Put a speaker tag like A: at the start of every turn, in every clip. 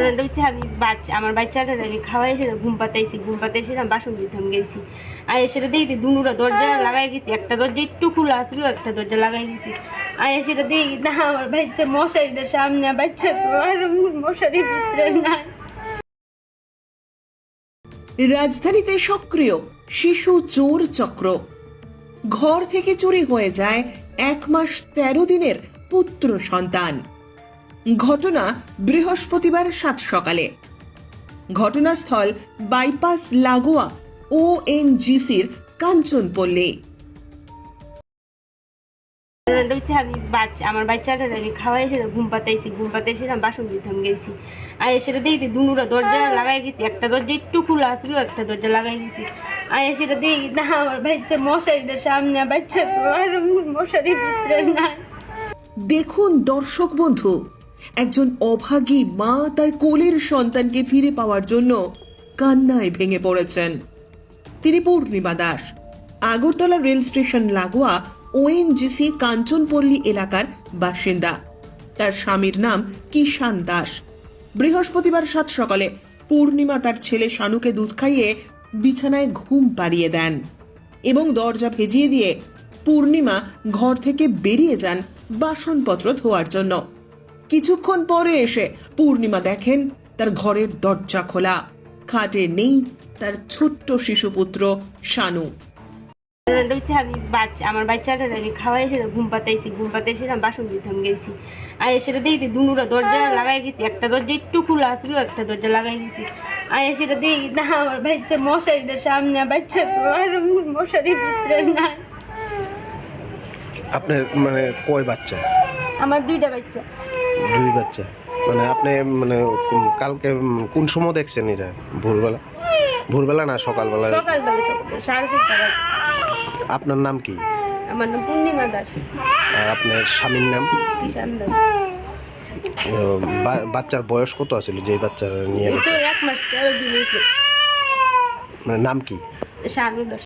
A: ঘটনাটা হচ্ছে আমি বাচ্চা, আমার বাচ্চাটার আমি খাওয়াই সেটা ঘুম পাতাইছি, ঘুম পাতাইছিলাম বাসন দিতাম গেছি। আর সেটা দেখি দুনুরা দরজা লাগাই গেছি, একটা দরজা একটু খোলা আসলো একটা দরজা লাগাই গেছি। আর সেটা দেখি, না, আমার বাচ্চা মশারিটার সামনে বাচ্চা মশারির না
B: রাজধানীতে সক্রিয় শিশু চোর চক্র। ঘর থেকে চুরি হয়ে যায় এক মাস তেরো দিনের পুত্র সন্তান। ঘটনা বৃহস্পতিবার সাত সকালে। ঘটনাস্থল বাইপাস লাগোয়া ও এনজিসির কাঞ্চনপল্লী।
A: ঘটনাটা হচ্ছে আমি বাচ্চা আমার বাচ্চাটার আমি খাওয়াই সেটা ঘুম পাতাইছি ঘুম পাতাইছিলাম বাসন দিতাম গেছি। আর সেটা দেখি দুনুরা দরজা লাগাই গেছি একটা দরজা একটু খোলা আসলো একটা দরজা লাগাই গেছি। আর সেটা দেখি না আমার বাচ্চা মশারিটার সামনে বাচ্চা ভিতরে না
B: দেখুন দর্শক বন্ধু একজন অভাগী মা তার কোলের সন্তানকে ফিরে পাওয়ার জন্য কান্নায় ভেঙে পড়েছেন। তিনি পূর্ণিমা দাস। আগরতলা রেল স্টেশন লাগোয়া ওএনজিসি কাঞ্চনপল্লী এলাকার বাসিন্দা। তার স্বামীর নাম কিষান দাস। বৃহস্পতিবার সাত সকালে পূর্ণিমা তার ছেলে শানুকে দুধ খাইয়ে বিছানায় ঘুম পাড়িয়ে দেন এবং দরজা ভেজিয়ে দিয়ে পূর্ণিমা ঘর থেকে বেরিয়ে যান বাসনপত্র ধোয়ার জন্য। কিছুক্ষণ পরে এসে পূর্ণিমা দেখেন তার ঘরের দরজা খোলা। খাটে নেই তার ছোট্ট শিশুপুত্র শানু।
A: হচ্ছে আমি বাচ্চা আমার বাচ্চাটার আমি খাওয়াই সেটা ঘুম পাতাইছি ঘুম পাতাইছিলাম বাসন দিতাম গেছি। আর সেটা দেখি দুনুরা দরজা লাগাই গেছি। একটা দরজা একটু খোলা আসলো একটা দরজা লাগাই গেছি। আর সেটা দেখি না আমার বাচ্চা মশারিটার সামনে বাচ্চা তো আর মশারির ভিতরে না
C: আপনার মানে কয় বাচ্চা?
A: আমার দুইটা বাচ্চা।
C: দুই বাচ্চা। মানে আপনি মানে কালকে কোন সময় দেখছেন এটা? ভোরবেলা? ভোরবেলা না সকালবেলা। আপনার নাম কি?
A: আমার নাম পূর্ণিমা দাস।
C: আর আপনার স্বামীর নাম?
A: কিষান দাস।
C: বা- বাচ্চার বয়স কত আছিল যে বাচ্চার নিয়ে
A: এক মাস তেরো দিন হয়েছে।
C: মানে নাম কি?
A: শানু দাস।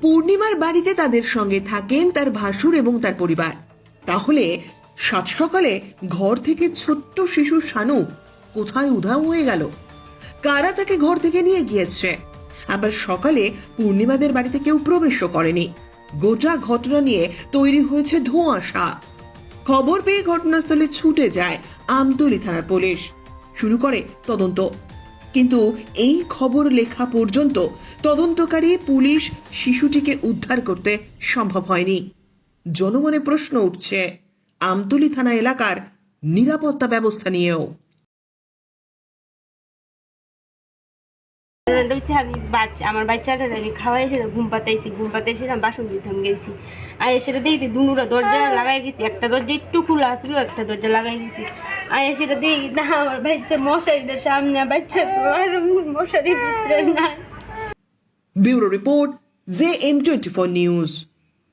B: পূর্ণিমার বাড়িতে তাদের সঙ্গে থাকেন তার ভাসুর এবং তার পরিবার। তাহলে সাত সকালে ঘর থেকে ছোট্ট শিশু শানু কোথায় উধাও হয়ে গেল? কারা তাকে ঘর থেকে নিয়ে গিয়েছে? আবার সকালে পূর্ণিমাদের বাড়িতে কেউ প্রবেশও করেনি। গোটা ঘটনা নিয়ে তৈরি হয়েছে ধোঁয়াশা। খবর পেয়ে ঘটনাস্থলে ছুটে যায় আমতলি থানার পুলিশ। শুরু করে তদন্ত। কিন্তু এই খবর লেখা পর্যন্ত তদন্তকারী পুলিশ শিশুটিকে উদ্ধার করতে সম্ভব হয়নি। জনমনে প্রশ্ন উঠছে আমতলী থানা এলাকার নিরাপত্তা ব্যবস্থা নিয়েও।
A: হচ্ছে আমি বাচ্চা আমার বাচ্চাটার আমি খাওয়াই সেটা ঘুম পাতাইছি ঘুম পাতাইছিলাম বাসন দিতাম গেছি। আর সেটা দেখি দুনুরা দরজা লাগাই গেছি একটা দরজা একটু খোলা আসলো একটা দরজা লাগাই গেছি আর সেটা দেখি না আমার বাচ্চা মশারিটার সামনে বাচ্চা মশারির ভিতরে না
B: bureau report J M twenty four news.